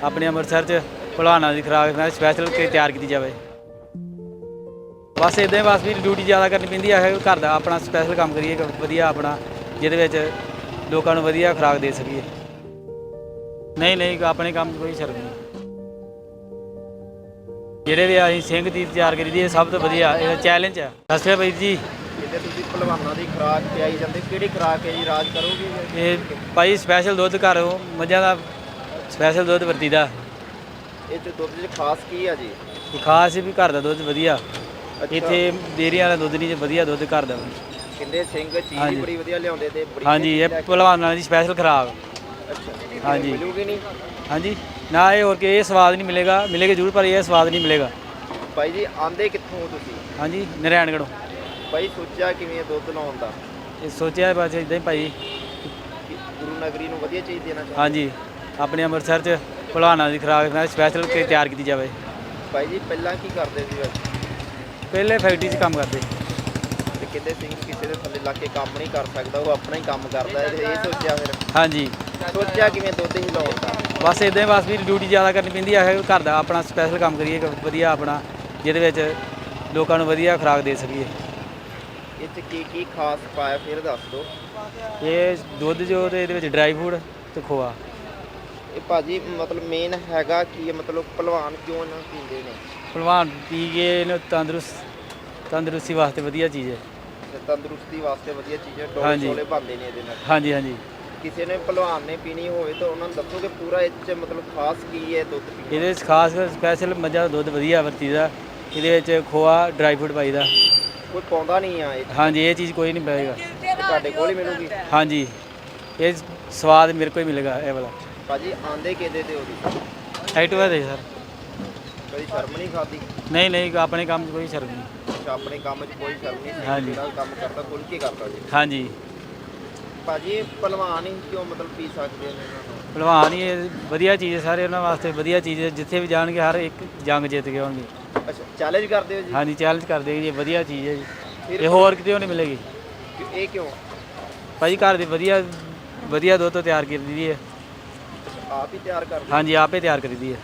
ਆਪਣੇ ਅੰਮ੍ਰਿਤਸਰ 'ਚ ਭਲਵਾਨਾਂ ਦੀ ਖੁਰਾਕ ਨਾਲ ਸਪੈਸ਼ਲ ਕੇ ਤਿਆਰ ਕੀਤੀ ਜਾਵੇ। ਬਸ ਇਦਾਂ ਬਸ ਵੀ ਡਿਊਟੀ ਜ਼ਿਆਦਾ ਕਰਨੀ ਪੈਂਦੀ ਹੈ ਘਰ ਦਾ ਆਪਣਾ ਸਪੈਸ਼ਲ ਕੰਮ ਕਰੀਏ ਵਧੀਆ ਆਪਣਾ ਜਿਹਦੇ ਵਿੱਚ ਲੋਕਾਂ ਨੂੰ ਵਧੀਆ ਖੁਰਾਕ ਦੇ ਸਕੀਏ। ਨਹੀਂ ਨਹੀਂ ਆਪਣੇ ਕੰਮ ਕੋਈ ਸ਼ਰਮ ਨਹੀਂ। ਜਿਹੜੇ ਵੀ ਅਸੀਂ ਸਿੰਘ ਦੀ ਤਿਆਰ ਕਰੀ ਦੀ ਇਹ ਸਭ ਤੋਂ ਵਧੀਆ ਇਹ ਚੈਲੰਜ ਹੈ ਸਤਿ ਸ਼੍ਰੀ ਅਕਾਲ ਬਾਈ ਜੀ। ਜਿੱਦੇ ਤੁਸੀਂ ਪਹਿਲਵਾਨਾਂ ਦੀ ਖੁਰਾਕ ਪਿਆਈ ਜਾਂਦੇ ਕਿਹੜੀ ਖੁਰਾਕ ਹੈ ਜੀ ਰਾਜ ਕਰੋਗੇ? ਇਹ ਭਾਈ ਸਪੈਸ਼ਲ ਦੁੱਧ ਘਰ ਮੱਝਾਂ ਦਾ ਸਪੈਸ਼ਲ ਦੁੱਧ ਵਰਤੀਦਾ ਇਹ ਚ ਦੁੱਧ ਚ ਖਾਸ ਕੀ ਆ ਜੀ? ਇਹ ਖਾਸ ਵੀ ਘਰ ਦਾ ਦੁੱਧ ਵਧੀਆ। ਇੱਥੇ ਡੇਅਰੀਆਂ ਵਾਲਾ ਦੁੱਧ ਨਹੀਂ ਜੇ ਵਧੀਆ ਦੁੱਧ ਘਰ ਦਾ। ਕਿੰਦੇ ਸਿੰਘ ਚੀਜ਼ ਹਾਂਜੀ। ਬੜੀ ਵਧੀਆ ਲਿਆਉਂਦੇ ਤੇ ਬੜੀ ਹਾਂਜੀ ਇਹ ਭਲਵਾਨਾਂ ਦੀ ਸਪੈਸ਼ਲ ਅੱਛਾ ਹਾਂਜੀ। ਮਿਲੂਗੀ ਨਹੀਂ? ਹਾਂਜੀ। ਨਾ ਇਹ ਹੋਰ ਕਿ ਇਹ ਸਵਾਦ ਨਹੀਂ ਮਿਲੇਗਾ। ਮਿਲੇਗਾ ਜ਼ਰੂਰ ਪਰ ਇਹ ਸਵਾਦ ਨਹੀਂ ਮਿਲੇਗਾ। ਭਾਈ ਜੀ ਆਂਦੇ ਕਿੱਥੋਂ ਹੋ ਤੁਸੀਂ? ਹਾਂਜੀ ਨਰੈਣਗੜ੍ਹੋਂ। ਭਾਈ ਸੋਚਿਆ ਕਿਵੇਂ ਹੈ ਦੁੱਧ ਲਾਉਣ ਦਾ? ਇਹ ਸੋਚਿਆ ਬਸ ਇਦਾਂ ਹੀ ਭਾਈ। ਕਿ ਗੁਰੂ ਨਗਰੀ ਨੂੰ ਵਧੀਆ ਚੀਜ਼ ਦੇਣਾ ਚਾਹੁੰਦੇ ਹਾਂਜੀ। ਆਪਣੇ ਅੰਮ੍ਰਿਤਸਰ 'ਚ ਭਲਵਾਨਾਂ ਦੀ ਖੁਰਾਕ ਨਾਲ ਸਪੈਸ਼ਲ ਕੇ ਤਿਆਰ ਕੀਤੀ ਜਾਵੇ। ਭਾਈ ਜੀ ਪਹਿਲਾਂ ਕੀ ਕਰਦੇ ਸੀ ਵੈਸੇ ਪਹਿਲੇ ਫੈਕਟਰੀ 'ਚ ਕੰਮ ਕਰਦੇ। ਤੇ ਕਿੰਦੇ ਸਿੰਘ ਕਿਸੇ ਦੇ ਥੱਲੇ ਲੱਗ ਕੇ ਕੰਮ ਨਹੀਂ ਕਰ ਸਕਦਾ ਉਹ ਆਪਣਾ ਹੀ ਕੰਮ ਕਰਦਾ ਹੈ ਤੇ ਇਹ ਸੋਚਿਆ ਫਿਰ। ਹਾਂਜੀ। ਸੋਚਿਆ ਕਿਵੇਂ ਦੁੱਧ ਹੀ ਲਾਉਣ ਦਾ? ਬਸ ਇਦਾਂ ਹੀ ਬਸ ਵੀ ਡਿਊਟੀ ਜ਼ਿਆਦਾ ਕਰਨੀ ਪੈਂਦੀ ਹੈ ਘਰ ਦਾ ਆਪਣਾ ਸਪੈਸ਼ਲ ਕੰਮ ਕਰੀਏ ਇੱਕ ਵਧੀਆ ਆਪਣਾ ਜਿਹਦੇ ਵਿੱਚ ਲੋਕਾਂ ਨੂੰ ਵਧੀਆ ਖੁਰਾਕ ਦੇ ਸਕੀਏ। ਇਹ ਚ ਕੀ ਕੀ ਖਾਸ ਪਾਇਆ ਫਿਰ ਦੱਸ ਦਿਓ। ਇਹ ਦੁੱਧ ਜੋ ਤੇ ਇਹਦੇ ਵਿੱਚ ਡਰਾਈ ਫੂਡ ਤੇ ਖੋਆ। ਇਹ ਭਾਜੀ ਮਤਲਬ ਮੇਨ ਹੈਗਾ ਕੀ ਹੈ ਮਤਲਬ ਪਹਿਲਵਾਨ ਕਿਉਂ ਨਾ ਪੀਂਦੇ ਨੇ? ਭਲਵਾਨ ਪੀ ਕੇ ਇਹਨੂੰ ਤੰਦਰੁਸਤ ਤੰਦਰੁਸਤੀ ਵਾਸਤੇ ਵਧੀਆ ਚੀਜ਼ ਹੈ। ਤੇ ਤੰਦਰੁਸਤੀ ਵਾਸਤੇ ਵਧੀਆ ਚੀਜ਼ ਹੈ ਡੋਲੇ ਹਾਂਜੀ। ਛੋਲੇ ਬਣਦੇ ਨੇ ਇਹਦੇ ਨਾਲ। ਹਾਂਜੀ ਹਾਂਜੀ। ਕਿਸੇ ਨੇ ਪਹਿਲਵਾਨ ਨੇ ਪੀਣੀ ਹੋਵੇ ਤਾਂ ਉਹਨਾਂ ਨੂੰ ਦੱਸੋ ਕਿ ਪੂਰਾ ਇਹ ਚ ਮਤਲਬ ਖਾਸ ਕੀ ਹੈ ਦੁੱਧ ਪੀਣ ਇਹਦੇ ਵਿੱਚ ਖਾਸ ਸਪੈਸ਼ਲ ਮੱਝਾਂ ਦਾ ਦੁੱਧ ਵਧੀਆ ਵਰਤੀਦਾ ਇਹਦੇ ਵਿੱਚ ਖੋਆ ਡਰਾਈ ਫੂਡ ਪਾਈਦਾ ਕੋਈ ਪਾਉਂਦਾ ਨਹੀਂ ਆ ਇਹ? ਹਾਂਜੀ ਇਹ ਚੀਜ਼ ਕੋਈ ਨਹੀਂ ਪਾਏਗਾ। ਤੁਹਾਡੇ ਕੋਲ ਹੀ ਮਿਲੂਗੀ? ਹਾਂਜੀ। ਇਹ ਸਵਾਦ ਮੇਰੇ ਕੋਲ ਹੀ ਮਿਲੇਗਾ ਇਹ ਵਾਲਾ। ਭਾਜੀ ਆਂਦੇ ਕਿਹਦੇ ਤੇ ਉਹਦੀ ਐਟੂਆ ਦੇ ਸਰ। ਕਦੀ ਸ਼ਰਮ ਨਹੀਂ ਖਾਦੀ ਨਹੀਂ ਨਹੀਂ ਆਪਣੇ ਕੰਮ 'ਚ ਕੋਈ ਸ਼ਰਮ ਨਹੀਂ। ਅੱਛਾ ਆਪਣੇ ਕੰਮ 'ਚ ਕੋਈ ਸ਼ਰਮ ਨਹੀਂ ਹਾਂਜੀ। ਜਿਹੜਾ ਕੰਮ ਕਰਦਾ ਖੁੱਲ ਕੇ ਕਰਦਾ ਜੀ ਹਾਂਜੀ। ਭਾਜੀ ਪਹਿਲਵਾਨ ਹੀ ਕਿਉਂ ਮਤਲਬ ਪੀ ਸਕਦੇ ਨੇ ਇਹਨਾਂ ਨੂੰ? ਭਲਵਾਨ ਹੀ ਇਹ ਵਧੀਆ ਚੀਜ਼ ਹੈ ਸਾਰੇ ਉਹਨਾਂ ਵਾਸਤੇ ਵਧੀਆ ਚੀਜ਼ ਹੈ। ਜਿੱਥੇ ਵੀ ਜਾਣਗੇ ਹਰ ਇੱਕ ਜੰਗ ਜਿੱਤ ਕੇ ਆਉਣਗੇ। ਅੱਛਾ ਚੈਲੰਜ ਕਰਦੇ ਹੋ ਜੀ? ਹਾਂਜੀ ਚੈਲੰਜ ਕਰਦੇ ਜੀ ਇਹ ਵਧੀਆ ਚੀਜ਼ ਹੈ ਜੀ। ਇਹ ਹੋਰ ਕਿਤੇ ਨਹੀਂ ਮਿਲੇਗੀ। ਕਿ- ਇਹ ਕਿਉਂ? ਭਾਜੀ ਘਰ ਦੀ ਵਧੀਆ ਵਧੀਆ ਦੁੱਧ ਤੋਂ ਤਿਆਰ ਕੀਤੀ ਦੀ ਹੈ। ਆਪ ਹੀ ਤਿਆਰ ਕਰਦੇ ਹਾਂਜੀ ਆਪੇ ਤਿਆਰ ਕਰੀ ਦੀ ਹੈ।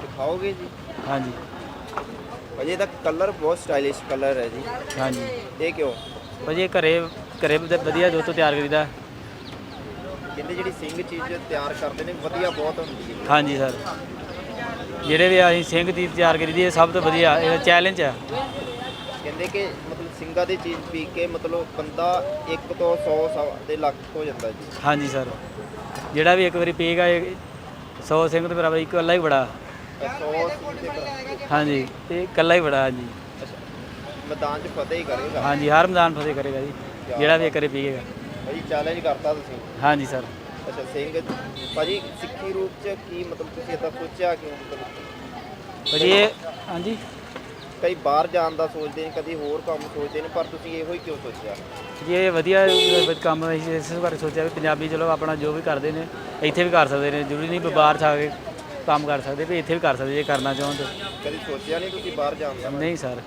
ਦਿਖਾਓਗੇ ਜੀ? ਹਾਂਜੀ। ਭਾਜੀ ਇਹਦਾ ਕਲਰ ਬਹੁਤ ਸਟਾਈਲਿਸ਼ ਕਲਰ ਹੈ ਜੀ। ਹਾਂਜੀ। ਇਹ ਕਿਉਂ? ਭਾਜੀ ਇਹ ਘਰੇ ਘਰੇ ਵਧ- ਵਧੀਆ ਦੁੱਧ ਤੋਂ ਤਿਆਰ ਕਰੀਦਾ ਕਹਿੰਦੇ ਜਿਹੜੀ ਸਿੰਘ ਚੀਜ਼ ਤਿਆਰ ਕਰਦੇ ਨੇ ਵਧੀਆ ਬਹੁਤ ਹੁੰਦੀ ਹੈ। ਹਾਂਜੀ ਸਰ। ਜਿਹੜੇ ਵੀ ਅਸੀਂ ਸਿੰਘ ਦੀ ਤਿਆਰ ਕਰੀ ਦੀ ਇਹ ਸਭ ਤੋਂ ਵਧੀਆ ਇਹ ਚੈਲੰਜ ਹੈ। ਕਹਿੰਦੇ ਕਿ ਮਤਲਬ ਸਿੰਘਾਂ ਦੀ ਚੀਜ਼ ਪੀ ਕੇ ਮਤਲਬ ਬੰਦਾ 1 ਤੋਂ 100 ਦੇ ਲੱਖ ਹੋ ਜਾਂਦਾ ਜੀ। ਹਾਂਜੀ ਸਰ। ਜਿਹੜਾ ਵੀ ਇੱਕ ਵਾਰੀ ਪੀਏਗਾ ਇਹ 100 ਸਿੰਘ ਦੇ ਬਰਾਬਰ ਇੱਕ ਇਕੱਲਾ ਹੀ ਬੜਾ। 100 ਸਿੰਘ ਦੇ ਹਾਂਜੀ ਤੇ ਇਕੱਲਾ ਹੀ ਬੜਾ ਹਾਂਜੀ। ਮੈਦਾਨ 'ਚ ਫਤਿਹ ਹੀ ਕਰੇਗਾ। ਹਾਂਜੀ ਹਰ ਮੈਦਾਨ ਫਤਿਹ ਕਰੇਗਾ ਜੀ ਜਿਹੜਾ ਵੀ ਇੱਕ ਵਾਰੀ ਪੀਏਗਾ ਭਾਜੀ ਚੈਲੰਜ ਕਰਤਾ ਤੁਸੀਂ? ਹਾਂਜੀ ਸਰ। ਅੱਛਾ ਸਿੰਘ ਭਾਜੀ ਸਿੱਖੀ ਰੂਪ 'ਚ ਕੀ ਮਤਲਬ ਤੁਸੀਂ ਇਦਾਂ ਸੋਚਿਆ ਕਿਉਂ? ਮਤਲਬ ਭਾਜੀ ਇਹ ਹਾਂਜੀ? ਕਈ ਬਾਹਰ ਜਾਣ ਦਾ ਸੋਚਦੇ ਨੇ ਕਦੀ ਹੋਰ ਕੰਮ ਸੋਚਦੇ ਨੇ ਪਰ ਤੁਸੀਂ ਇਹੋ ਹੀ ਕਿਉਂ ਸੋਚਿਆ? ਜੀ ਇਹ ਵਧੀਆ ਕੰਮ ਹੈ ਅਸੀਂ ਇਸ ਬਾਰੇ ਸੋਚਿਆ ਵੀ ਪੰਜਾਬੀ ਚਲੋ ਆਪਣਾ ਜੋ ਵੀ ਕਰਦੇ ਨੇ ਇੱਥੇ ਵੀ ਕਰ ਸਕਦੇ ਨੇ ਜ਼ਰੂਰੀ ਨਹੀਂ ਵੀ ਬਾਹਰ ਜਾ ਕੇ ਕੰਮ ਕਰ ਸਕਦੇ ਵੀ ਇੱਥੇ ਵੀ ਕਰ ਸਕਦੇ ਜੇ ਕਰਨਾ ਚਾਹੋ ਤਾਂ। ਕਦੀ ਸੋਚਿਆ ਨਹੀਂ ਤੁਸੀਂ ਬਾਹਰ ਜਾਣ ਦਾ? ਨਹੀਂ ਸਰ।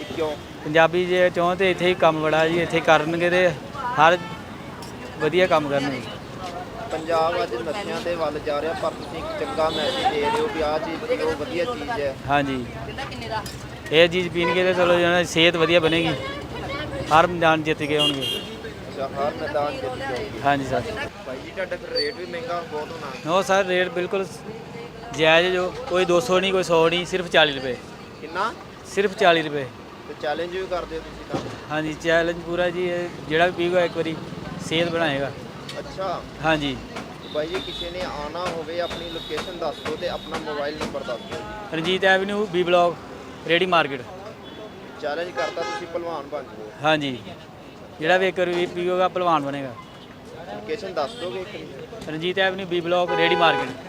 ਇਹ ਕਿਉਂ? ਪੰਜਾਬੀ ਜੇ ਚਾਹੋ ਤੇ ਇੱਥੇ ਹੀ ਕੰਮ ਬੜਾ ਜੀ ਇੱਥੇ ਕਰਨਗੇ ਤੇ ਹਰ ਵਧੀਆ ਕੰਮ ਕਰਨਗੇ। ਪੰਜਾਬ ਅੱਜ ਨਸ਼ਿਆਂ ਦੇ ਵੱਲ ਜਾ ਰਿਹਾ ਪਰ ਤੁਸੀਂ ਇੱਕ ਚੰਗਾ ਮੈਸੇਜ ਦੇ ਰਹੇ ਹੋ ਵੀ ਆਹ ਚੀਜ਼ ਪੀਓ ਵਧੀਆ ਚੀਜ਼ ਹੈ। ਹਾਂਜੀ। ਇਹ ਚੀਜ਼ ਪੀਣਗੇ ਤੇ ਚਲੋ ਜਣਾ ਸਿਹਤ ਵਧੀਆ ਬਣੇਗੀ। ਹਰ ਮੈਦਾਨ ਜਿੱਤ ਕੇ ਆਉਣਗੇ। ਅੱਛਾ ਹਰ ਮੈਦਾਨ ਜਿੱਤ ਜਾਓਗੇ ਹਾਂਜੀ ਸਰ। ਭਾਈ ਜੀ ਤੁਹਾਡਾ ਫਿਰ ਰੇਟ ਵੀ ਮਹਿੰਗਾ ਬਹੁਤ ਹੋਣਾ। ਨੋ ਸਰ ਰੇਟ ਬਿਲਕੁਲ ਜਾਇਜ਼ ਜੋ ਕੋਈ 200 ਨਹੀਂ ਕੋਈ 100 ਨਹੀਂ ਸਿਰਫ 40 ਰੁਪਏ। ਕਿੰਨਾ? ਸਿਰਫ 40 ਰੁਪਏ। ਤੇ ਚੈਲੰਜ ਵੀ ਕਰਦੇ ਹੋ ਤੁਸੀਂ ਤਾਂ? ਹਾਂਜੀ ਚੈਲੰਜ ਪੂਰਾ ਜੀ ਜਿਹੜਾ ਵੀ ਪੀਊਗਾ ਇੱਕ ਵਾਰੀ ਸਿਹਤ ਬਣਾਏਗਾ। ਅੱਛਾ। ਹਾਂਜੀ। ਭਾਈ ਜੀ ਕਿਸੇ ਨੇ ਆਣਾ ਹੋਵੇ ਆਪਣੀ ਲੋਕੇਸ਼ਨ ਦੱਸ ਦਿਓ ਤੇ ਆਪਣਾ ਮੋਬਾਈਲ ਨੰਬਰ ਦੱਸ ਦਿਓ। Ranjit avenue B block ready market. Challenge ਕਰਤਾ ਤੁਸੀਂ ਪਹਿਲਵਾਨ ਬਣ ਜਾਓ। ਹਾਂਜੀ। ਜਿਹੜਾ ਵੀ ਇੱਕ ਵਾਰੀ ਪੀਊਗਾ ਪਹਿਲਵਾਨ ਬਣੇਗਾ। ਲੋਕੇਸ਼ਨ ਦੱਸ ਦੋਗੇ ਇੱਕ? Ranjit avenue B block ready market.